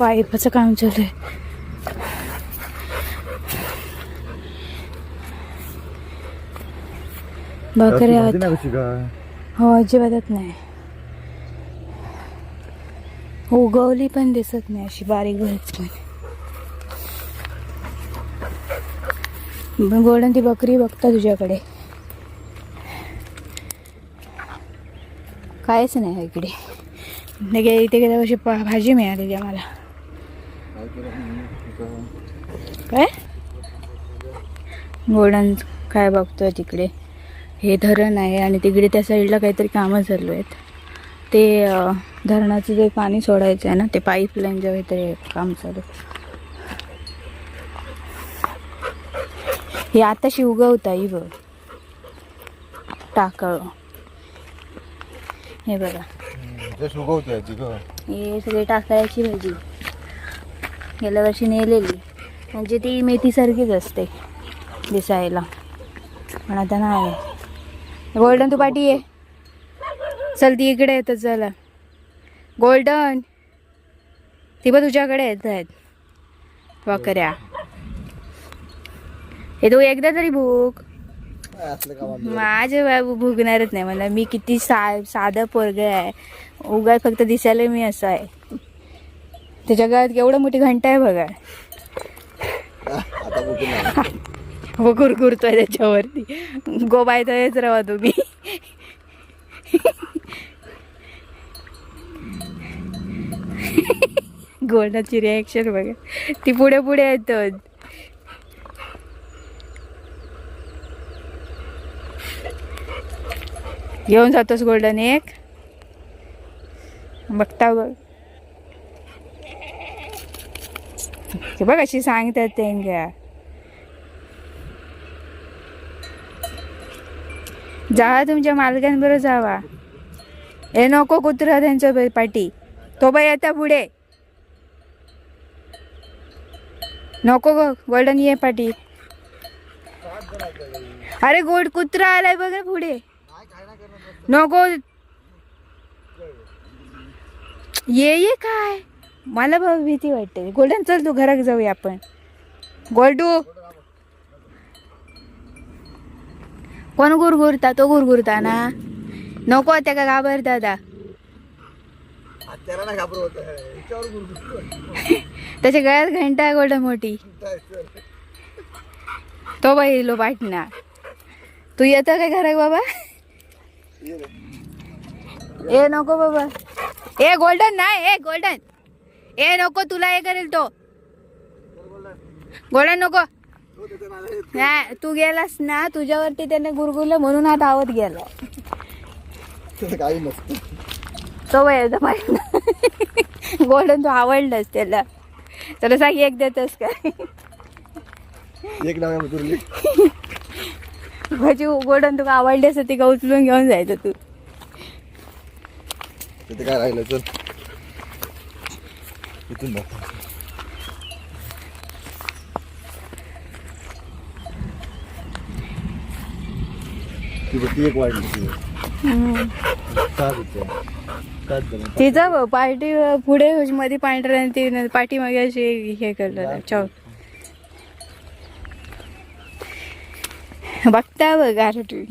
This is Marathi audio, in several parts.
पाईपाचं काम चालू आहे काय हो अजिबातच नाही. उगवली पण दिसत नाही अशी बारीक पण गोल्डन ती बकरी बघता तुझ्याकडे. कायच नाही इकडे. इथे गेल्या वर्षी भाजी मिळालेली आम्हाला. काय? गोल्डन काय बघतोय तिकडे? हे धरण आहे आणि तिकडे त्या साईडला काहीतरी कामं चालू आहेत. ते धरणाचं जे पाणी सोडायचं आहे ना ते पाईपलाईनचं काहीतरी काम चालू. हे आताशी उगवत आहे बघ. टाकळ. हे बघा. हे सगळे टाकळ्याची भाजी. गेल्या वर्षी नेलेली. म्हणजे ती मेथीसारखीच असते दिसायला. पण आता नाही. गोल्डन तू पाठी ये. चल ती इकडे येतात चला. गोल्डन ती पण तुझ्याकडे येत आहेत. वकऱ्या. हे तू एकदा तरी भूक. माझे बाबू भुगणारच नाही. मला मी किती सा साधं पोरग आहे. उगा फक्त दिसायला मी असं आहे. त्याच्या गळ्यात केवढं मोठी घंटा आहे बघा. हो कुरकुरतोय त्याच्यावरती. गोबायतोयच राहा तुम्ही. गोल्डाची रिॲक्शन बघा. ती पुढे पुढे येतो. घेऊन जातोस गोल्डन एक. बघता बघ. हे बघ अशी सांगतात त्यांच्या जा तुमच्या मालकांबरोबर जावा हे नको कुत्रा त्यांच्या पाठी तो बाई येता पुढे नको ग गोल्डन ये पाठी अरे गोड कुत्रा आलाय बघ पुढे नको ये ये काय मला बघ भीती वाटते. गोल्डन चल तू घरात जाऊया आपण. गोल्डू. कोण गुरगुरता? तो गुरगुरता ना. नको त्या का घाबर दादा. त्याच्या गळ्यात घंटा आहे गोल्डन मोठी. तो बहिलो पाटणा. तू येतो काय घरात बाबा. ए नको बाबा. ए गोल्डन नाही ए गोल्डन. ए नको तुला हे करेल तो. गोल्डन नको. नाही तू गेलास ना तुझ्यावरती त्याने गुरगुरलं म्हणून हा धावत गेला. काही नसतं. तो वयाचा पाहिजे गोल्डन तू आवडलंस त्याला. त्याला सांग एक देतस काय एक भाजी गोल्डन तुका आवडली असं ती का उचलून घेऊन जायचं तू. काय राहिलं चल. इथून बघ. ती बघ, ती एक वाढली ती सात होते सात जण तिचा पार्टी पुढे मध्ये पांढऱ्या आणि ती पाठीमागे अशी हे करलं चौ बघता बघ गारटी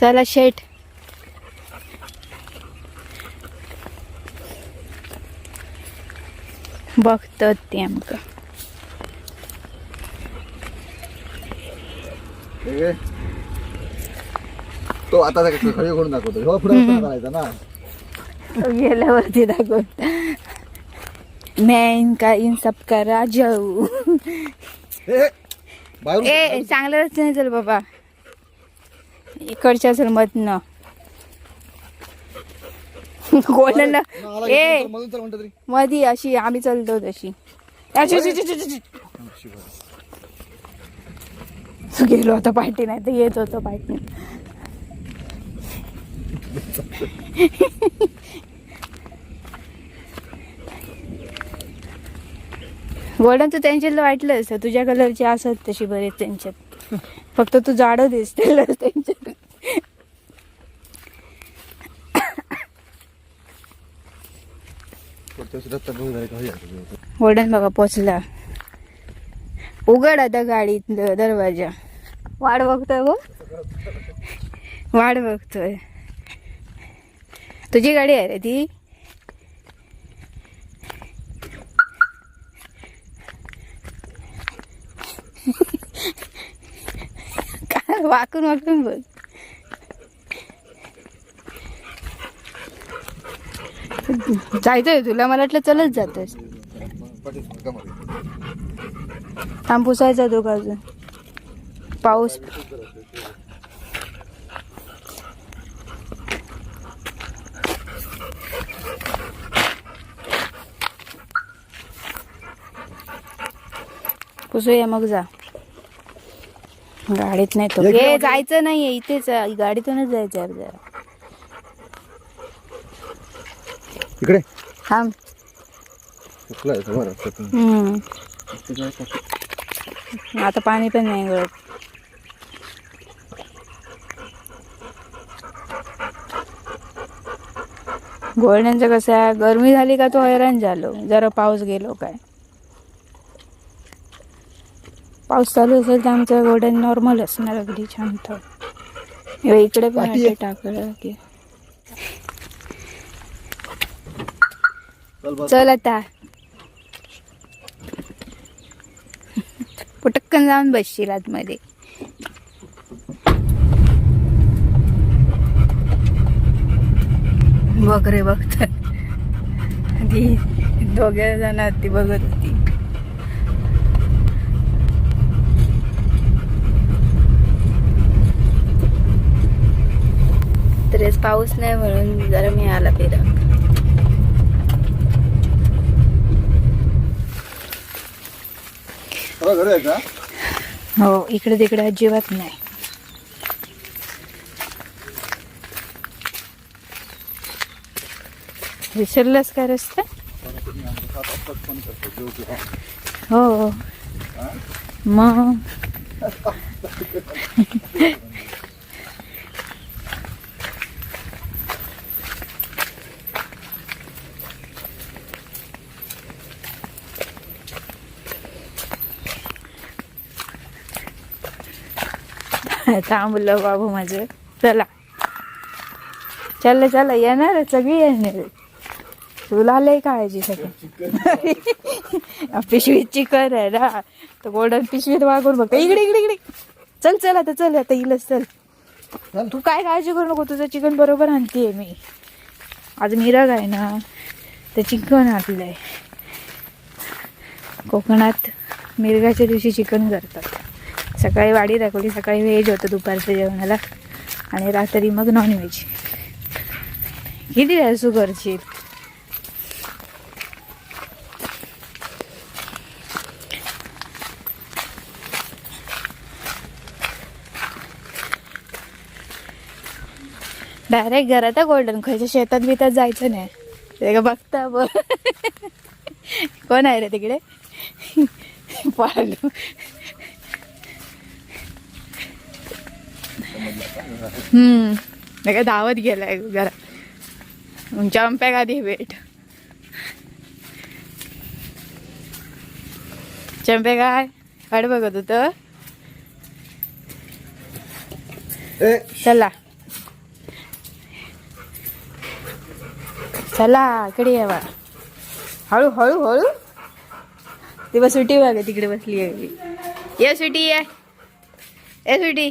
चला शेट बघतात ते आमका. तो आता करून दाखवतो हो पुढे करायचा ना. गेल्यावरती दाखवत. मैं इनका इन सब का राजा बाहेरून ए चांगलं रस्त्याने चल बाबा. इकडच्या चल मधनं. गोल्डनला नाला ए मधी अशी आम्ही चलतो तशी. गेलो होतो पार्टी नाही तर येत होतो पार्टी. गोल्डन तू त्यांच्याला वाटलं असतं. तुझ्या कलरची असत तशी बरेच त्यांच्यात फक्त तू जाडं दिसते त्यांच्यात रस्ता बघ झाला का हे आहे. गोल्डन बघा पोचला. उघड आता गाडीत दरवाजा. वाट बघतोय गो. वाट बघतोय. तुझी गाडी आहे रे ती? काय वाकून वाकून बघ जायचंय तुला मला वाटलं चलत जातोस मागे? थांब पुसायचा तो अजून. पाऊस. पुसूया मग जा. गाडीत नाही तो. हे जायचं नाहीये इथेच. गाडीतूनच जायचं जरा इकडे. थांब. सुकला आहे समोर रस्त्यातून. हम्म. आता पाणी पण नाही गळत गोल्डनचं कसं आहे? गरमी झाली का तो हैराण झालो. जरा पाऊस गेलो काय? पाऊस चालू असेल तर आमचं गोल्डन नॉर्मल असणार अगदी शांत. हे इकडे पण आहे. टाकलं की. चल आता. पटकन जाऊन बसशील आतमध्ये. बघ रे बघत ती दोघे जण ती बघत होती. तरीच पाऊस नाही म्हणून जरा मी आला फिरा तुला घर आहे का? हो इकडे तिकडे अजिबात नाही. विसरलंस का रस्ता? किंवा हो? मग? थांबलं बाबू माझं. चला. चल चल येणार सगळी येणार तुला लय काळजी सगळं. पिशवीत चिकन आहे ना. तर गोल्डन पिशवीत वागून बघ. इकडे इकडे इकडे. चल चल आता चल आता येईलच चल. तू काय काळजी करू नको तुझं चिकन बरोबर आणतेय मी. आज मिरग आहे ना तर चिकन आणलंय. कोकणात मिरगाच्या दिवशी चिकन करतात. सकाळी वाडी दाखवली. सकाळी व्हेज होतं दुपारच्या जेवणाला. आणि रात्री मग नॉनव्हेज किती असू करशील? डायरेक्ट घरात गोल्डन खायच्या शेतात बितात जायचं नाही. ते का बघता ब कोण आहे रे तिकडे? पाळू हम्म. नाही का धावत गेलाय घरात मग चंप्या आधी भेट चंपे काय? वाट बघत होत. चला. चला इकडे यावा हळू हळू हळू. ती बस सुटी बघ तिकडे बसली आहे. ये सुटी ये. ए सुटी.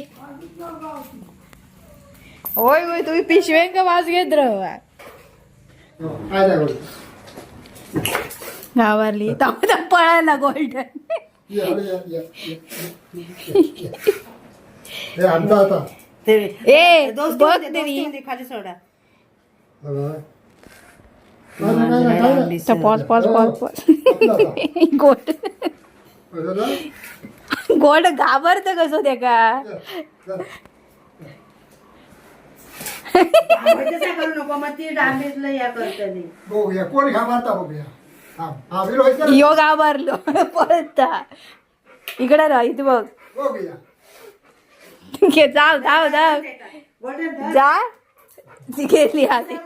होय होय तुम्ही पिशव्यांका वास घेत राहा. गावारली पळायला गोल्डन ये, अरे, ये, ये, ये, ये. आमचा आता. ए बघ तरी खाली सोडा. Pause pause pause pause. गोड? गोड घाबरत कसं ते का? नको मग ती डांबीतलं या करतली बघूया कोण घाबरता बघूया. हा हा विरोध आहे का? यो घाबरलो पळता. इकडे राह इथे बघ. बघूया. घे, जाव जाव जाव गोल्डन जा. ती गेली आधी.